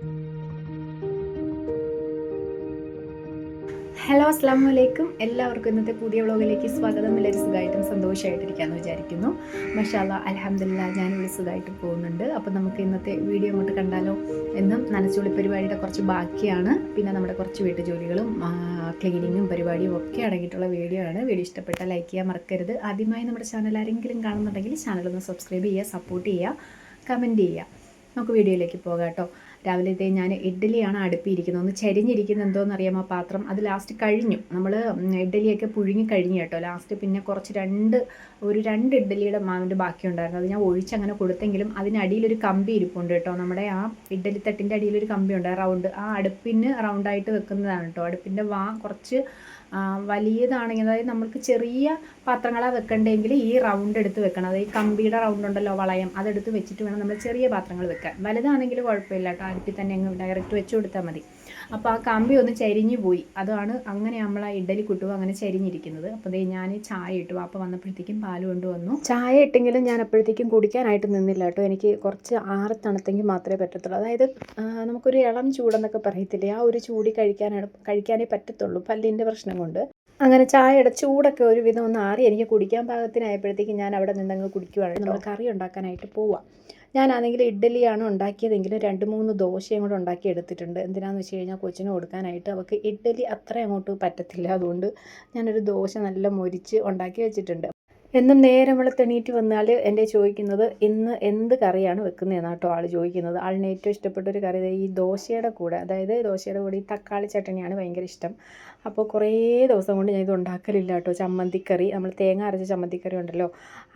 Hello അസ്സാം വലൈക്കും എല്ലാവർക്കും ഇന്നത്തെ പുതിയ വ്ളോഗിലേക്ക് സ്വാഗതം. എല്ലാവരും സുഖമായിട്ടും സന്തോഷമായിട്ടിരിക്കാമെന്ന് വിചാരിക്കുന്നു. മഷാല അലഹമില്ല ഞാനിവിടെ സുഖമായിട്ട് പോകുന്നുണ്ട്. അപ്പോൾ നമുക്ക് ഇന്നത്തെ വീഡിയോ അങ്ങോട്ട് കണ്ടാലോ എന്നും നനച്ചുള്ളി പരിപാടിയുടെ കുറച്ച് ബാക്കിയാണ്. പിന്നെ നമ്മുടെ കുറച്ച് വീട്ടു ജോലികളും ക്ലീനിങ്ങും പരിപാടിയും ഒക്കെ അടങ്ങിയിട്ടുള്ള വീഡിയോ ആണ്. വീഡിയോ ഇഷ്ടപ്പെട്ട ലൈക്ക് ചെയ്യാൻ മറക്കരുത്. ആദ്യമായി നമ്മുടെ ചാനൽ ആരെങ്കിലും കാണുന്നുണ്ടെങ്കിൽ ചാനലൊന്ന് സബ്സ്ക്രൈബ് ചെയ്യുക സപ്പോർട്ട് ചെയ്യുക കമന്റ് ചെയ്യുക. നമുക്ക് വീഡിയോയിലേക്ക് പോകാം കേട്ടോ. രാവിലത്തെ ഞാൻ ഇഡ്ഡലിയാണ് അടുപ്പിയിരിക്കുന്നത്. ഒന്ന് എന്തോന്ന് അറിയാമോ പാത്രം അത് ലാസ്റ്റ് കഴിഞ്ഞു. നമ്മൾ ഇഡ്ഡലിയൊക്കെ പുഴുങ്ങി കഴിഞ്ഞു കേട്ടോ. ലാസ്റ്റ് പിന്നെ കുറച്ച് രണ്ട് ഒരു രണ്ട് ഇഡ്ഡലിയുടെ മാവിന്റെ ബാക്കി ഉണ്ടായിരുന്നു അത് ഞാൻ ഒഴിച്ചങ്ങനെ കൊടുത്തെങ്കിലും അതിനടിയിലൊരു കമ്പി ഇരിപ്പുണ്ട് കേട്ടോ. നമ്മുടെ ആ ഇഡ്ഡലി തട്ടിന്റെ കമ്പി ഉണ്ട് റൗണ്ട് ആ അടുപ്പിന് റൗണ്ടായിട്ട് വെക്കുന്നതാണ് കേട്ടോ. അടുപ്പിന്റെ വാ കുറച്ച് വലിയതാണെങ്കിൽ അതായത് നമ്മൾക്ക് ചെറിയ പാത്രങ്ങളാണ് വെക്കേണ്ടതെങ്കിൽ ഈ റൗണ്ട് എടുത്ത് വെക്കണം. അതായത് കമ്പിയുടെ റൗണ്ട് ഉണ്ടല്ലോ വളയം അതെടുത്ത് വെച്ചിട്ട് വേണം നമ്മൾ ചെറിയ പാത്രങ്ങൾ വെക്കാൻ. വലുതാണെങ്കിൽ കുഴപ്പമില്ല കേട്ടോ. അടുപ്പിൽ തന്നെ അങ്ങ് ഡയറക്റ്റ് വെച്ച് കൊടുത്താൽ മതി. അപ്പോൾ ആ കമ്പി ഒന്ന് ചരിഞ്ഞു പോയി. അതാണ് അങ്ങനെ നമ്മൾ ആ ഇഡലി കുട്ടുക അങ്ങനെ ചരിഞ്ഞിരിക്കുന്നത്. അപ്പോൾ ദേ ഞാൻ ചായ ഇട്ടു. അപ്പം വന്നപ്പോഴത്തേക്കും പാൽ കൊണ്ടുവന്നു ചായ ഇട്ടെങ്കിലും ഞാൻ അപ്പോഴത്തേക്കും കുടിക്കാനായിട്ട് നിന്നില്ല കേട്ടോ. എനിക്ക് കുറച്ച് ആറ് തണുത്തെങ്കിൽ മാത്രമേ പറ്റത്തുള്ളൂ. അതായത് നമുക്കൊരു ഇളം ചൂടെന്നൊക്കെ പറയത്തില്ലേ? ആ ഒരു ചൂടി കഴിക്കാനാണ് കഴിക്കാനേ പറ്റത്തുള്ളൂ. പല്ലിന്റെ പ്രശ്നം കൊണ്ട് അങ്ങനെ ചായയുടെ ചൂടൊക്കെ ഒരുവിധം ഒന്ന് ആറി എനിക്ക് കുടിക്കാൻ പാകത്തിനായപ്പോഴത്തേക്ക് ഞാൻ അവിടെ നിന്നങ്ങ് കുടിക്കുവാണ്. നമ്മൾ കറി ഉണ്ടാക്കാനായിട്ട് പോവാം. ഞാനാണെങ്കിൽ ഇഡ്ഡലിയാണ് ഉണ്ടാക്കിയതെങ്കിലും രണ്ട് മൂന്ന് ദോശയും കൂടെ ഉണ്ടാക്കി എടുത്തിട്ടുണ്ട്. എന്തിനാന്ന് വെച്ച് കഴിഞ്ഞാൽ കൊച്ചിന് കൊടുക്കാനായിട്ട് അവൾക്ക് ഇഡ്ഡലി അത്ര അങ്ങോട്ട് പറ്റത്തില്ല. അതുകൊണ്ട് ഞാനൊരു ദോശ നല്ല മൊരിച്ച് ഉണ്ടാക്കി വെച്ചിട്ടുണ്ട്. എന്നും നേരം വെളുത്തെണീറ്റ് വന്നാൽ എന്റെ ചോദിക്കുന്നത് ഇന്ന് എന്ത് കറിയാണ് വെക്കുന്നതെന്ന് കേട്ടോ ആൾ ചോദിക്കുന്നത്. ആളിന് ഏറ്റവും ഇഷ്ടപ്പെട്ട ഒരു കറി ഈ ദോശയുടെ കൂടെ അതായത് ദോശയുടെ കൂടെ ഈ തക്കാളി ചട്ടണിയാണ് ഭയങ്കര ഇഷ്ടം. അപ്പോൾ കുറേ ദിവസം കൊണ്ട് ഞാൻ ഇത് ഉണ്ടാക്കലില്ല കേട്ടോ. ചമ്മന്തിക്കറി നമ്മൾ തേങ്ങ അരച്ച ചമ്മന്തിക്കറി ഉണ്ടല്ലോ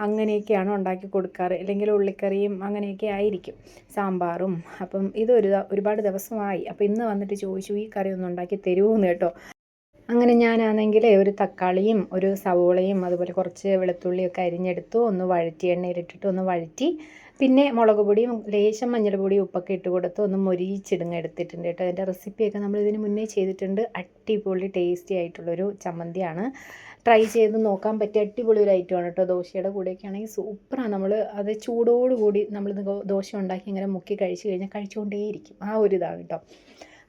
അങ്ങനെയൊക്കെയാണ് ഉണ്ടാക്കി കൊടുക്കാറ്. അല്ലെങ്കിൽ ഉള്ളിക്കറിയും അങ്ങനെയൊക്കെ ആയിരിക്കും. സാമ്പാറും. അപ്പം ഇതൊരു ഒരുപാട് ദിവസമായി. അപ്പോൾ ഇന്ന് വന്നിട്ട് ചോദിച്ചു ഈ കറി ഒന്ന് ഉണ്ടാക്കി തരുമോ എന്ന് കേട്ടോ. അങ്ങനെ ഞാനാണെങ്കിൽ ഒരു തക്കാളിയും ഒരു സവോളയും അതുപോലെ കുറച്ച് വെളുത്തുള്ളിയൊക്കെ അരിഞ്ഞെടുത്തു. ഒന്ന് വഴറ്റി എണ്ണയിലിട്ടിട്ട് ഒന്ന് വഴറ്റി. പിന്നെ മുളക് പൊടിയും ലേശം മഞ്ഞൾപ്പൊടിയും ഉപ്പൊക്കെ ഇട്ട് കൊടുത്ത് ഒന്ന് മൊരിച്ചിടുങ്ങ എടുത്തിട്ടുണ്ട് കേട്ടോ. അതിന്റെ റെസിപ്പിയൊക്കെ നമ്മൾ ഇതിന് മുന്നേ ചെയ്തിട്ടുണ്ട്. അടിപൊളി ടേസ്റ്റി ആയിട്ടുള്ളൊരു ചമ്മന്തിയാണ്. ട്രൈ ചെയ്ത് നോക്കാൻ പറ്റിയ അടിപൊളി ഒരു ഐറ്റമാണ് കേട്ടോ. ദോശയുടെ കൂടെയൊക്കെ ആണെങ്കിൽ സൂപ്പറാണ്. നമ്മൾ അത് ചൂടോടുകൂടി നമ്മൾ ദോശ ഉണ്ടാക്കി ഇങ്ങനെ മുക്കി കഴിച്ച് കഴിഞ്ഞാൽ കഴിച്ചുകൊണ്ടേയിരിക്കും. ആ ഒരു ഇതാണ് കേട്ടോ.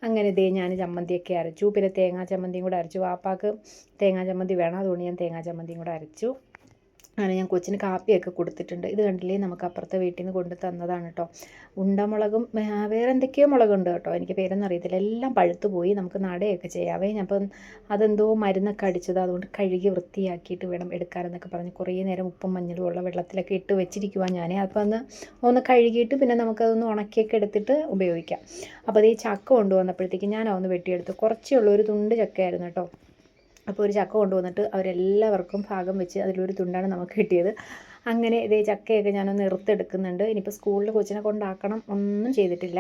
അങ്ങനെ ദേ ഞാൻ ചമ്മന്തിയൊക്കെ അരച്ചു. പിന്നെ തേങ്ങാ ചമ്മന്തിയും കൂടെ അരച്ചു. വാപ്പാക്ക് തേങ്ങാ ചമ്മന്തി വേണം. അതുകൊണ്ട് ഞാൻ തേങ്ങാ ചമ്മന്തിയും കൂടെ അരച്ചു. അങ്ങനെ ഞാൻ കൊച്ചിന് കാപ്പിയൊക്കെ കൊടുത്തിട്ടുണ്ട്. ഇത് കണ്ടില്ലേ? നമുക്ക് അപ്പുറത്തെ വീട്ടിൽ നിന്ന് കൊണ്ട് തന്നതാണ് കേട്ടോ ഉണ്ടമുളകും വേറെ എന്തൊക്കെയോ മുളകുണ്ട് കേട്ടോ എനിക്ക് പേരൊന്നും അറിയത്തില്ല. എല്ലാം പഴുത്തു പോയി. നമുക്ക് നടയൊക്കെ ചെയ്യാവേ അപ്പം അതെന്തോ മരുന്നൊക്കെ അടിച്ചത്. അതുകൊണ്ട് കഴുകി വൃത്തിയാക്കിയിട്ട് വേണം എടുക്കാനെന്നൊക്കെ പറഞ്ഞ് കുറേ നേരം ഉപ്പും മഞ്ഞളും ഉള്ള വെള്ളത്തിലൊക്കെ ഇട്ട് വെച്ചിരിക്കുവാൻ ഞാൻ. അപ്പോൾ ഒന്ന് ഒന്ന് കഴുകിയിട്ട് പിന്നെ നമുക്കതൊന്ന് ഉണക്കിയൊക്കെ എടുത്തിട്ട് ഉപയോഗിക്കാം. അപ്പോൾ അത് ഈ ചക്ക കൊണ്ടുവന്നപ്പോഴത്തേക്ക് ഞാൻ അതൊന്ന് വെട്ടിയെടുത്തു. കുറച്ചേ ഉള്ളൂ. ഒരു തുണ്ട് ചക്കയായിരുന്നു കേട്ടോ അപ്പോൾ ഒരു ചക്ക കൊണ്ടുവന്നിട്ട് അവരെല്ലാവർക്കും ഭാഗം വെച്ച് അതിലൊരു തുണ്ടാണ് നമുക്ക് കിട്ടിയത്. അങ്ങനെ ഇതേ ചക്കയൊക്കെ ഞാനൊന്ന് നിർത്തെടുക്കുന്നുണ്ട് ഇനിയിപ്പോൾ സ്കൂളിൽ കൊച്ചിനെ കൊണ്ടാക്കണം ഒന്നും ചെയ്തിട്ടില്ല.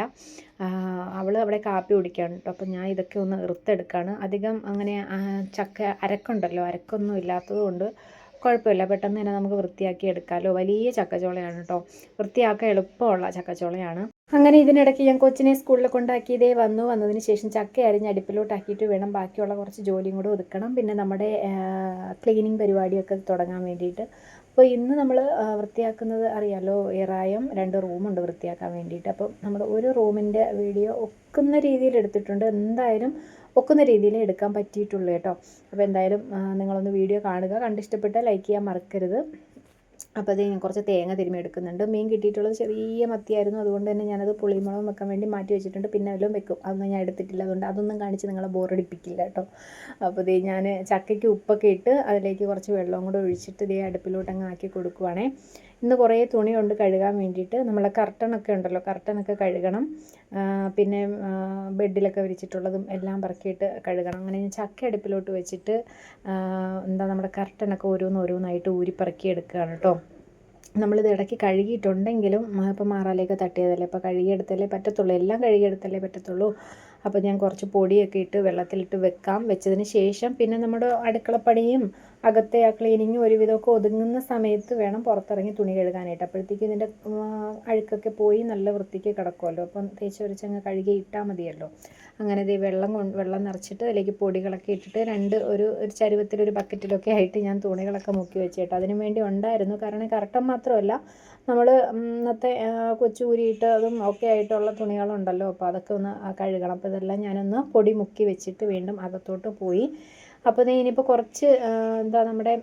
അവൾ അവിടെ കാപ്പി കുടിക്കാണ് കേട്ടോ. അപ്പോൾ ഞാൻ ഇതൊക്കെ ഒന്ന് നിർത്തെടുക്കുകയാണ് അധികം അങ്ങനെ ചക്ക അരക്കുണ്ടല്ലോ. അരക്കൊന്നും ഇല്ലാത്തത് കൊണ്ട് കുഴപ്പമില്ല. പെട്ടെന്ന് തന്നെ നമുക്ക് വൃത്തിയാക്കി എടുക്കാമല്ലോ വലിയ ചക്കച്ചോളയാണ് കേട്ടോ വൃത്തിയാക്കാൻ എളുപ്പമുള്ള ചക്കച്ചോളയാണ്. അങ്ങനെ ഇതിനിടയ്ക്ക് ഞാൻ കൊച്ചിനെ സ്കൂളിൽ കൊണ്ടാക്കി ഇതേ വന്നു. വന്നതിന് ശേഷം ചക്ക അരിഞ്ഞ് അടുപ്പിലോട്ടാക്കിയിട്ട് വേണം ബാക്കിയുള്ള കുറച്ച് ജോലിയും കൂടെ ഒതുക്കണം. പിന്നെ നമ്മുടെ ക്ലീനിങ് പരിപാടിയൊക്കെ തുടങ്ങാൻ വേണ്ടിയിട്ട്. അപ്പോൾ ഇന്ന് നമ്മൾ വൃത്തിയാക്കുന്നത് അറിയാമല്ലോ ഏറായം രണ്ട് റൂമുണ്ട് വൃത്തിയാക്കാൻ വേണ്ടിയിട്ട്. അപ്പം നമ്മൾ ഒരു റൂമിന്റെ വീഡിയോ ഒക്കുന്ന രീതിയിൽ എടുത്തിട്ടുണ്ട്. എന്തായാലും ഒക്കുന്ന രീതിയിൽ എടുക്കാൻ പറ്റിയിട്ടുള്ളൂ കേട്ടോ. അപ്പോൾ എന്തായാലും നിങ്ങളൊന്ന് വീഡിയോ കാണുക. കണ്ടിഷ്ടപ്പെട്ടാൽ ലൈക്ക് ചെയ്യാൻ മറക്കരുത്. അപ്പോൾ അത് ഞാൻ കുറച്ച് തേങ്ങ തിരുമ്മി എടുക്കുന്നുണ്ട്. മീൻ കിട്ടിയിട്ടുള്ളത് ചെറിയ മത്തിയായിരുന്നു. അതുകൊണ്ട് തന്നെ ഞാനത് പുളിമുളകും വെക്കാൻ വേണ്ടി മാറ്റി വെച്ചിട്ടുണ്ട്. പിന്നെ വല്ലതും വെക്കും. അതൊന്നും ഞാൻ എടുത്തിട്ടില്ല. അതുകൊണ്ട് അതൊന്നും കാണിച്ച് നിങ്ങളെ ബോറടിപ്പിക്കില്ല കേട്ടോ. അപ്പോൾ ഇത് ഞാൻ ചക്കയ്ക്ക് ഉപ്പൊക്കെ ഇട്ട് അതിലേക്ക് കുറച്ച് വെള്ളവും കൂടെ ഒഴിച്ചിട്ട് ഇതേ അടുപ്പിലോട്ട് അങ്ങ് ആക്കി കൊടുക്കുവാണേ. ഇന്ന് കുറേ തുണിയുണ്ട് കഴുകാൻ വേണ്ടിയിട്ട്. നമ്മളെ കർട്ടനൊക്കെ ഉണ്ടല്ലോ കർട്ടനൊക്കെ കഴുകണം. പിന്നെ ബെഡിലൊക്കെ വിരിച്ചിട്ടുള്ളതും എല്ലാം പറക്കിയിട്ട് കഴുകണം. അങ്ങനെ ഞാൻ ചക്ക അടുപ്പിലോട്ട് വെച്ചിട്ട് എന്താ നമ്മുടെ കർട്ടനൊക്കെ ഓരോന്ന് ഓരോന്നായിട്ട് ഊരിപ്പറക്കി എടുക്കുകയാണ് കേട്ടോ. നമ്മളിത് ഇടയ്ക്ക് കഴുകിയിട്ടുണ്ടെങ്കിലും ഇപ്പോൾ മാറാലേക്ക് തട്ടിയതല്ലേ? ഇപ്പോൾ കഴുകിയെടുത്തല്ലേ പറ്റത്തുള്ളൂ? എല്ലാം കഴുകിയെടുത്തല്ലേ പറ്റത്തുള്ളൂ? അപ്പോൾ ഞാൻ കുറച്ച് പൊടിയൊക്കെ ഇട്ട് വെള്ളത്തിലിട്ട് വെക്കാം. വെച്ചതിന് ശേഷം പിന്നെ നമ്മുടെ അടുക്കളപ്പണിയും അകത്തെ ആ ക്ലീനിങ്ങും ഒരുവിധമൊക്കെ ഒതുങ്ങുന്ന സമയത്ത് വേണം പുറത്തിറങ്ങി തുണി കഴുകാനായിട്ട്. അപ്പോഴത്തേക്കും ഇതിന്റെ അഴുക്കൊക്കെ പോയി നല്ല വൃത്തിക്ക് കിടക്കുമല്ലോ. അപ്പം തേച്ച് ഉരച്ചങ്ങ് കഴുകി ഇട്ടാൽ മതിയല്ലോ. അങ്ങനെ ഇത് വെള്ളം കൊണ്ട് വെള്ളം നിറച്ചിട്ട് അതിലേക്ക് പൊടികളൊക്കെ ഇട്ടിട്ട് രണ്ട് ഒരു ഒരു ചരുവത്തിലൊരു ബക്കറ്റിലൊക്കെ ആയിട്ട് ഞാൻ തുണികളൊക്കെ മുക്കി വെച്ചിട്ട്. അതിനു വേണ്ടി ഉണ്ടായിരുന്നു. കാരണം കറക്റ്റം മാത്രമല്ല നമ്മൾ ഇന്നത്തെ കൊച്ചൂരിയിട്ട് അതും ഒക്കെ ആയിട്ടുള്ള തുണികളുണ്ടല്ലോ. അപ്പോൾ അതൊക്കെ ഒന്ന് കഴുകണം. അപ്പോൾ ഇതെല്ലാം ഞാനൊന്ന് പൊടി മുക്കി വെച്ചിട്ട് വീണ്ടും അകത്തോട്ട് പോയി. അപ്പോൾ ഇനിയിപ്പോൾ കുറച്ച് എന്താ നമ്മുടെ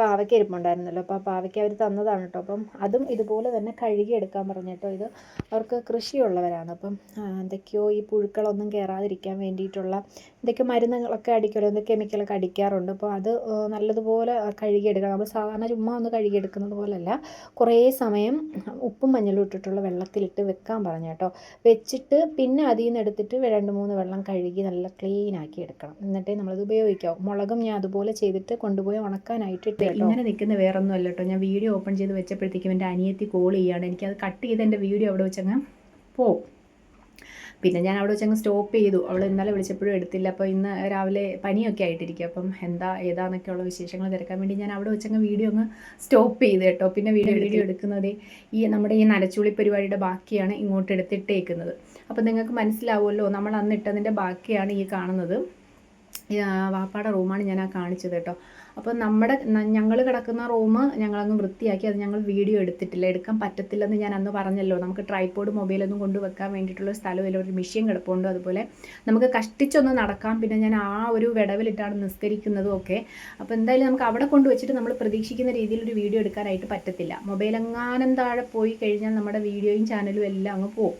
പാവയ്ക്ക ഇരിപ്പുണ്ടായിരുന്നല്ലോ. അപ്പോൾ ആ പാവയ്ക്ക അവർ തന്നതാണ് കേട്ടോ അപ്പം അതും ഇതുപോലെ തന്നെ കഴുകി എടുക്കാൻ പറഞ്ഞു കേട്ടോ ഇത് അവർക്ക് കൃഷിയുള്ളവരാണ്. അപ്പം എന്തൊക്കെയോ ഈ പുഴുക്കളൊന്നും കയറാതിരിക്കാൻ വേണ്ടിയിട്ടുള്ള എന്തൊക്കെയോ മരുന്നുകളൊക്കെ അടിക്കുമല്ലോ. എന്തൊക്കെ കെമിക്കലൊക്കെ അടിക്കാറുണ്ട്. അപ്പോൾ അത് നല്ലതുപോലെ കഴുകി എടുക്കണം നമ്മൾ സാധാരണ ചുമ്മാ ഒന്ന് കഴുകി കഴുകിയെടുക്കുന്നത് പോലല്ല. കുറേ സമയം ഉപ്പും മഞ്ഞളും ഇട്ടിട്ടുള്ള വെള്ളത്തിലിട്ട് വെക്കാൻ പറഞ്ഞു കേട്ടോ വെച്ചിട്ട് പിന്നെ അതിൽ നിന്ന് എടുത്തിട്ട് രണ്ട് മൂന്ന് വെള്ളം കഴുകി നല്ല ക്ലീൻ ആക്കി എടുക്കണം. എന്നിട്ടേ നമ്മളത് ഉപയോഗിക്കാവും. മുളകും ഞാൻ അതുപോലെ ചെയ്തിട്ട് കൊണ്ടുപോയി ഉണക്കാനായിട്ട് ഇങ്ങനെ നിൽക്കുന്ന വേറൊന്നും അല്ല കേട്ടോ. ഞാൻ വീഡിയോ ഓപ്പൺ ചെയ്ത് വെച്ചപ്പോഴത്തേക്കും എന്റെ അനിയത്തി കോൾ ചെയ്യുകയാണ്. എനിക്ക് അത് കട്ട് ചെയ്ത് എന്റെ വീഡിയോ അവിടെ വെച്ചങ്ങ് പോവും പിന്നെ ഞാൻ അവിടെ വെച്ചങ്ങ് സ്റ്റോപ്പ് ചെയ്തു. അവൾ ഇന്നലെ വിളിച്ചപ്പോഴും എടുത്തില്ല. അപ്പോൾ ഇന്ന് രാവിലെ പനിയൊക്കെ ആയിട്ടിരിക്കും അപ്പം എന്താ ഏതാന്നൊക്കെയുള്ള വിശേഷങ്ങൾ തിരക്കാൻ വേണ്ടി ഞാൻ അവിടെ വെച്ചങ്ങ് വീഡിയോ അങ്ങ് സ്റ്റോപ്പ് ചെയ്ത് കേട്ടോ. പിന്നെ വീഡിയോ വീഡിയോ എടുക്കുന്നത് ഈ നമ്മുടെ ഈ നരച്ചുളി പരിപാടിയുടെ ബാക്കിയാണ് ഇങ്ങോട്ട് എടുത്തിട്ടേക്കുന്നത്. അപ്പോൾ നിങ്ങൾക്ക് മനസ്സിലാവുമല്ലോ നമ്മൾ അന്ന് ഇട്ടതിന്റെ ബാക്കിയാണ് ഈ കാണുന്നത്. വാപ്പാടെ റൂമാണ് ഞാൻ ആ കാണിച്ചത് കേട്ടോ. അപ്പോൾ നമ്മുടെ ഞങ്ങൾ കിടക്കുന്ന റൂം ഞങ്ങളൊന്ന് വൃത്തിയാക്കി അത് ഞങ്ങൾ വീഡിയോ എടുത്തിട്ടില്ല. എടുക്കാൻ പറ്റത്തില്ലെന്ന് ഞാൻ അന്ന് പറഞ്ഞല്ലോ. നമുക്ക് ട്രൈപോഡ് മൊബൈലൊന്നും കൊണ്ടുവെക്കാൻ വേണ്ടിയിട്ടുള്ള സ്ഥലമില്ല ഒരു മെഷീൻ കിടപ്പുണ്ട് അതുപോലെ. നമുക്ക് കഷ്ടിച്ചൊന്ന് നടക്കാം. പിന്നെ ഞാൻ ആ ഒരു വിടവിലിട്ടാണ് നിസ്കരിക്കുന്നതും ഒക്കെ. അപ്പോൾ എന്തായാലും നമുക്ക് അവിടെ കൊണ്ടുവച്ചിട്ട് നമ്മൾ പ്രതീക്ഷിക്കുന്ന രീതിയിൽ ഒരു വീഡിയോ എടുക്കാനായിട്ട് പറ്റത്തില്ല. മൊബൈൽ എങ്ങാനും താഴെ പോയി കഴിഞ്ഞാൽ നമ്മുടെ വീഡിയോയും ചാനലും എല്ലാം അങ്ങ് പോകും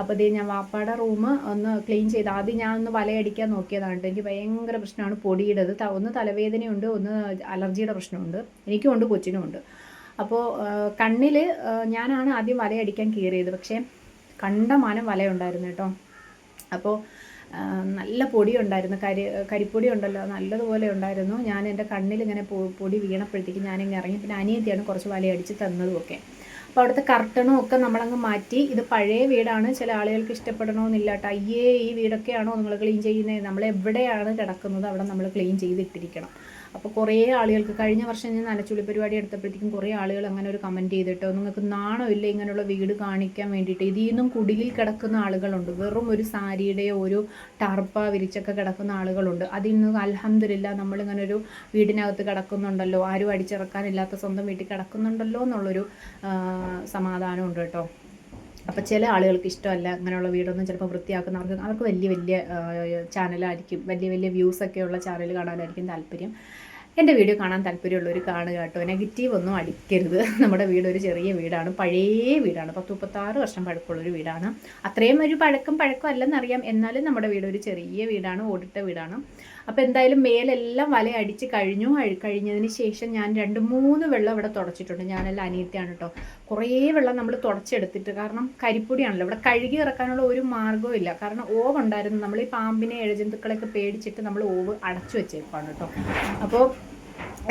അപ്പോൾ ഇതേ ഞാൻ വാപ്പാടെ റൂം ഒന്ന് ക്ലീൻ ചെയ്ത് ആദ്യം ഞാൻ ഒന്ന് വലയടിക്കാൻ നോക്കിയതാണ് കേട്ടോ എനിക്ക് ഭയങ്കര പ്രശ്നമാണ് പൊടിയിടത്. ഒന്ന് തലവേദനയുണ്ട് ഒന്ന് അലർജിയുടെ പ്രശ്നമുണ്ട്. എനിക്കും ഉണ്ട് കൊച്ചിനും ഉണ്ട്. അപ്പോൾ കണ്ണിൽ ഞാനാണ് ആദ്യം വലയടിക്കാൻ കയറിയത് പക്ഷേ കണ്ട മാനം വലയുണ്ടായിരുന്നു കേട്ടോ അപ്പോൾ നല്ല പൊടി ഉണ്ടായിരുന്നു കരി കരിപ്പൊടി ഉണ്ടല്ലോ നല്ലതുപോലെ ഉണ്ടായിരുന്നു. ഞാൻ എന്റെ കണ്ണിൽ ഇങ്ങനെ പൊടി വീണപ്പോഴത്തേക്ക് ഞാനിങ്ങനെ ഇറങ്ങി. പിന്നെ അനിയത്തിയാണ് കുറച്ച് വലയടിച്ച് തന്നതും ഒക്കെ അപ്പോൾ അവിടുത്തെ കർട്ടണും ഒക്കെ നമ്മളങ്ങ് മാറ്റി. ഇത് പഴയ വീടാണ്. ചില ആളുകൾക്ക് ഇഷ്ടപ്പെടണമെന്നില്ല കേട്ടോ അയ്യേ ഈ വീടൊക്കെയാണോ നിങ്ങൾ ക്ലീൻ ചെയ്യുന്നത് നമ്മൾ എവിടെയാണ് കിടക്കുന്നത്? അവിടെ നമ്മൾ ക്ലീൻ ചെയ്തിട്ടിരിക്കണം അപ്പോൾ കുറേ ആളുകൾക്ക് കഴിഞ്ഞ വർഷം ഞാൻ നനച്ചുള്ളി പരിപാടി എടുത്തപ്പോഴത്തേക്കും കുറേ ആളുകൾ അങ്ങനെ ഒരു കമന്റ് ചെയ്തിട്ട് നിങ്ങൾക്ക് നാണോ ഇല്ല ഇങ്ങനെയുള്ള വീട് കാണിക്കാൻ വേണ്ടിയിട്ട്? ഇതിൽ നിന്നും കുടിലിൽ കിടക്കുന്ന ആളുകളുണ്ട്. വെറും ഒരു സാരിയുടെയോ ഒരു ടർപ്പ വിരിച്ചൊക്കെ കിടക്കുന്ന ആളുകളുണ്ട്. അതിൽ നിന്ന് അലഹമില്ല നമ്മളിങ്ങനെ ഒരു വീടിനകത്ത് കിടക്കുന്നുണ്ടല്ലോ. ആരും അടിച്ചിറക്കാനില്ലാത്ത സ്വന്തം വീട്ടിൽ കിടക്കുന്നുണ്ടല്ലോ എന്നുള്ളൊരു സമാധാനമുണ്ട് കേട്ടോ. അപ്പോൾ ചില ആളുകൾക്ക് ഇഷ്ടമല്ല അങ്ങനെയുള്ള വീടൊന്നും ചിലപ്പോൾ വൃത്തിയാക്കുന്നവർക്ക് അവർക്ക് വലിയ വലിയ ചാനലായിരിക്കും വലിയ വലിയ വ്യൂസ് ഒക്കെ ഉള്ള ചാനൽ കാണാനായിരിക്കും താല്പര്യം. എന്റെ വീഡിയോ കാണാൻ താല്പര്യമുള്ളവർ കാണുക കേട്ടോ. നെഗറ്റീവ് ഒന്നും അടിക്കരുത്. നമ്മുടെ വീട് ഒരു ചെറിയ വീടാണ് പഴയ വീടാണ് പത്ത് മുപ്പത്താറ് വർഷം പഴക്കമുള്ളൊരു വീടാണ്. അത്രയും ഒരു പഴക്കം പഴക്കം അല്ലെന്നറിയാം എന്നാലും നമ്മുടെ വീട് ഒരു ചെറിയ വീടാണ് ഓടിട്ട വീടാണ്. അപ്പോൾ എന്തായാലും മേലെല്ലാം വല അടിച്ച് കഴിഞ്ഞു. കഴിഞ്ഞതിന് ശേഷം ഞാൻ രണ്ട് മൂന്ന് വെള്ളം ഇവിടെ തുടച്ചിട്ടുണ്ട്. ഞാനെല്ലാം അനിയത്തിയാണ് കേട്ടോ കുറേ വെള്ളം നമ്മൾ തുടച്ചെടുത്തിട്ട് കാരണം കരിപ്പൊടിയാണല്ലോ. ഇവിടെ കഴുകി ഇറക്കാനുള്ള ഒരു മാർഗവും ഇല്ല. കാരണം ഓവ് ഉണ്ടായിരുന്നു. നമ്മൾ ഈ പാമ്പിനെ ഇഴജന്തുക്കളെയൊക്കെ പേടിച്ചിട്ട് നമ്മൾ ഓവ് അടച്ചു വെച്ചേക്കാണ് കേട്ടോ അപ്പോൾ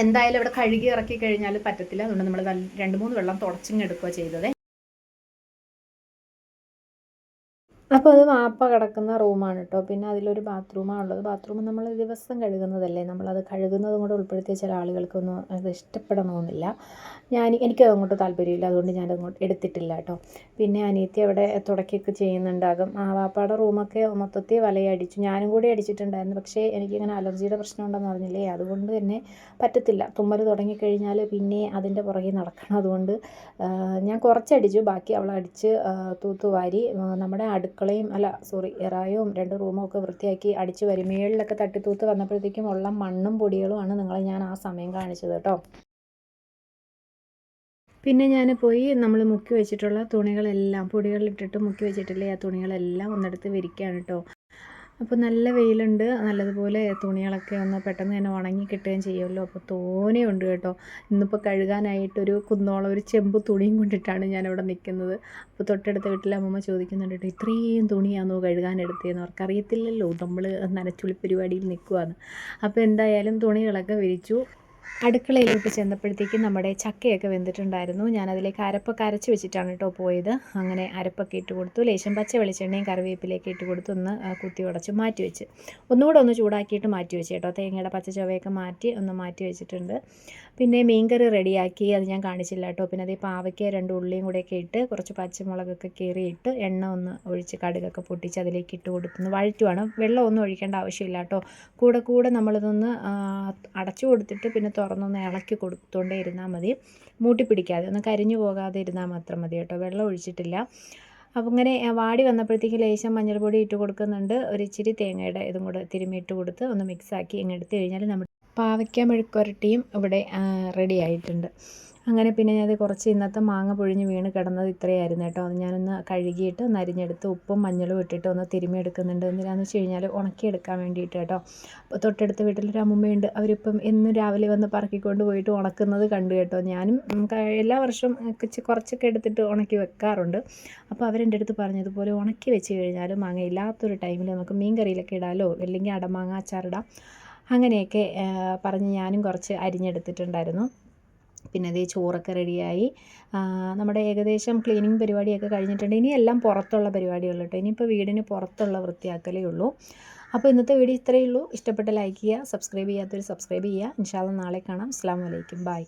എന്തായാലും ഇവിടെ കഴുകി ഇറക്കി കഴിഞ്ഞാൽ പറ്റത്തില്ല. അതുകൊണ്ട് നമ്മൾ രണ്ട് മൂന്ന് വെള്ളം തുടച്ചിങ്ങെടുക്കുക ചെയ്തത്. അപ്പോൾ അത് വാപ്പ കിടക്കുന്ന റൂമാണ് കേട്ടോ. പിന്നെ അതിലൊരു ബാത്റൂമാണ് ഉള്ളത്. ബാത്റൂം നമ്മൾ ദിവസം കഴുകുന്നതല്ലേ. നമ്മളത് കഴുകുന്നതും കൂടെ ഉൾപ്പെടുത്തിയ ചില ആളുകൾക്കൊന്നും അത് ഇഷ്ടപ്പെടണമെന്നില്ല. ഞാൻ എനിക്കത് അങ്ങോട്ട് താല്പര്യമില്ല. അതുകൊണ്ട് ഞാനത് അങ്ങോട്ട് എടുത്തിട്ടില്ല കേട്ടോ. പിന്നെ അനിയത്തി അവിടെ തുടക്കിയൊക്കെ ചെയ്യുന്നുണ്ടാകും. ആ വാപ്പയുടെ റൂമൊക്കെ മൊത്തത്തിൽ വലയടിച്ചു ഞാനും കൂടി അടിച്ചിട്ടുണ്ടായിരുന്നു. പക്ഷേ എനിക്കിങ്ങനെ അലർജിയുടെ പ്രശ്നം ഉണ്ടെന്ന് അറിഞ്ഞില്ലേ? അതുകൊണ്ട് തന്നെ പറ്റത്തില്ല. തുമ്മൽ തുടങ്ങിക്കഴിഞ്ഞാൽ പിന്നെ അതിന്റെ പുറകെ നടക്കണം. അതുകൊണ്ട് ഞാൻ കുറച്ചടിച്ചു. ബാക്കി അവളടിച്ച് തൂത്തുവാരി നമ്മുടെ അടുക്കള അടുക്കളയും അല്ല സോറി എറായും രണ്ട് റൂമും ഒക്കെ വൃത്തിയാക്കി അടിച്ച് വരുമേളിലൊക്കെ തട്ടിത്തൂത്ത് വന്നപ്പോഴത്തേക്കും ഉള്ള മണ്ണും പൊടികളുമാണ് നിങ്ങളെ ഞാൻ ആ സമയം കാണിച്ചത് കേട്ടോ. പിന്നെ ഞാൻ പോയി നമ്മൾ മുക്കി വെച്ചിട്ടുള്ള തുണികളെല്ലാം പൊടികളിട്ടിട്ട് മുക്കി വെച്ചിട്ടില്ലേ ആ തുണികളെല്ലാം ഒന്നെടുത്ത് വിരിക്കുകയാണ് കേട്ടോ. അപ്പോൾ നല്ല വെയിലുണ്ട്. നല്ലതുപോലെ തുണികളൊക്കെ ഒന്ന് പെട്ടെന്ന് തന്നെ ഉണങ്ങി കിട്ടുകയും ചെയ്യുമല്ലോ. അപ്പോൾ തോനെയുണ്ട് കേട്ടോ. ഇന്നിപ്പോൾ കഴുകാനായിട്ടൊരു കുന്നോളം ഒരു ചെമ്പ് തുണിയും കൊണ്ടിട്ടാണ് ഞാനിവിടെ നിൽക്കുന്നത്. അപ്പോൾ തൊട്ടടുത്ത വീട്ടിലെ അമ്മമ്മ ചോദിക്കുന്നുണ്ട് കേട്ടോ ഇത്രയും തുണിയാണോ കഴുകാനെടുത്തതെന്ന് അവർക്കറിയത്തില്ലല്ലോ. നമ്മൾ നനച്ചുളി പരിപാടിയിൽ നിൽക്കുവാന്ന്. അപ്പോൾ എന്തായാലും തുണികളൊക്കെ വിരിച്ചു. അടുക്കളയിലോട്ട് ചെന്നപ്പോഴത്തേക്കും നമ്മുടെ ചക്കയൊക്കെ വെന്തിട്ടുണ്ടായിരുന്നു. ഞാനതിലേക്ക് അരപ്പൊക്കെ അരച്ച് വെച്ചിട്ടാണ് കേട്ടോ പോയത്. അങ്ങനെ അരപ്പൊക്കെ ഇട്ട് കൊടുത്തു. ലേശം പച്ച വെളിച്ചെണ്ണയും കറിവേപ്പിലേക്ക് ഇട്ട് കൊടുത്തു ഒന്ന് കുത്തി ഉടച്ച് മാറ്റി വെച്ച്. ഒന്നുകൂടെ ഒന്ന് ചൂടാക്കിയിട്ട് മാറ്റി വെച്ച് കേട്ടോ. തേങ്ങയുടെ പച്ച ചൊവയൊക്കെ മാറ്റി ഒന്ന് മാറ്റി വെച്ചിട്ടുണ്ട്. പിന്നെ മീൻകറി റെഡിയാക്കി. അത് ഞാൻ കാണിച്ചില്ല കേട്ടോ. പിന്നെ അതേ പാവയ്ക്ക രണ്ട് ഉള്ളിയും കൂടെയൊക്കെ ഇട്ട് കുറച്ച് പച്ചമുളകൊക്കെ കീറിയിട്ട് എണ്ണ ഒന്ന് ഒഴിച്ച് കടുകൊക്കെ പൊട്ടിച്ച് അതിലേക്ക് ഇട്ട് കൊടുക്കുന്നു വഴറ്റുവാണ്. വെള്ളം ഒന്നും ഒഴിക്കേണ്ട ആവശ്യമില്ല കേട്ടോ. കൂടെ കൂടെ നമ്മളിതൊന്ന് അടച്ചു കൊടുത്തിട്ട് പിന്നെ തുറന്നൊന്ന് ഇളക്കി കൊടുത്തുകൊണ്ടേ ഇരുന്നാൽ മതി. മൂട്ടി പിടിക്കാതെ ഒന്ന് കരിഞ്ഞു പോകാതെ ഇരുന്നാൽ മാത്രം മതി കേട്ടോ. വെള്ളം ഒഴിച്ചിട്ടില്ല. അപ്പം ഇങ്ങനെ വാടി വന്നപ്പോഴത്തേക്ക് ലേശം മഞ്ഞൾപ്പൊടി ഇട്ട് കൊടുക്കുന്നുണ്ട്. ഒരു ഇച്ചിരി തേങ്ങയുടെ ഇതും കൂടെ തിരുമ്മി ഇട്ട് കൊടുത്ത് ഒന്ന് മിക്സാക്കി ഇങ്ങെടുത്ത് കഴിഞ്ഞാൽ നമ്മുടെ പാവയ്ക്ക മെഴുക്കുരട്ടിയും ഇവിടെ റെഡി ആയിട്ടുണ്ട്. അങ്ങനെ പിന്നെ ഞാനത് കുറച്ച് ഇന്നത്തെ മാങ്ങ പൊഴിഞ്ഞ് വീണ് കിടന്നത് ഇത്രയായിരുന്നു കേട്ടോ. അത് ഞാനൊന്ന് കഴുകിയിട്ട് ഒന്ന് അരിഞ്ഞെടുത്ത് ഉപ്പും മഞ്ഞളും ഇട്ടിട്ട് ഒന്ന് തിരുമ്മി എടുക്കുന്നുണ്ട് എന്തിനാന്ന് വെച്ച് കഴിഞ്ഞാൽ ഉണക്കിയെടുക്കാൻ വേണ്ടിയിട്ട് കേട്ടോ. അപ്പോൾ തൊട്ടടുത്ത വീട്ടിലൊരു അമ്മുമ്മയുണ്ട്. അവരിപ്പം എന്നും രാവിലെ വന്ന് പറക്കിക്കൊണ്ട് പോയിട്ട് ഉണക്കുന്നത് കണ്ടു കേട്ടോ. ഞാനും എല്ലാ വർഷവും കുറച്ചൊക്കെ എടുത്തിട്ട് ഉണക്കി വെക്കാറുണ്ട്. അപ്പോൾ അവരെന്റെ അടുത്ത് പറഞ്ഞതുപോലെ ഉണക്കി വെച്ച് കഴിഞ്ഞാൽ മാങ്ങ ഇല്ലാത്തൊരു ടൈമിൽ നമുക്ക് മീൻ കറിയിലൊക്കെ ഇടാമല്ലോ അല്ലെങ്കിൽ അടമാങ്ങ അച്ചാറിടാം അങ്ങനെയൊക്കെ പറഞ്ഞ് ഞാനും കുറച്ച് അരിഞ്ഞെടുത്തിട്ടുണ്ടായിരുന്നു. പിന്നെ അതേ ചോറൊക്കെ റെഡിയായി. നമ്മുടെ ഏകദേശം ക്ലീനിങ് പരിപാടിയൊക്കെ കഴിഞ്ഞിട്ടുണ്ട്. ഇനി എല്ലാം പുറത്തുള്ള പരിപാടിയുള്ളൂ കേട്ടോ ഇനിയിപ്പോൾ വീടിന് പുറത്തുള്ള വൃത്തിയാക്കലേ ഉള്ളൂ. അപ്പോൾ ഇന്നത്തെ വീഡിയോ ഇത്രയേ ഉള്ളൂ. ഇഷ്ടപ്പെട്ട ലൈക്ക് ചെയ്യുക സബ്സ്ക്രൈബ് ചെയ്യാത്തവർ സബ്സ്ക്രൈബ് ചെയ്യുക. ഇൻഷാല്ല നാളെ കാണാം. അസ്സാം വലൈക്കും ബൈ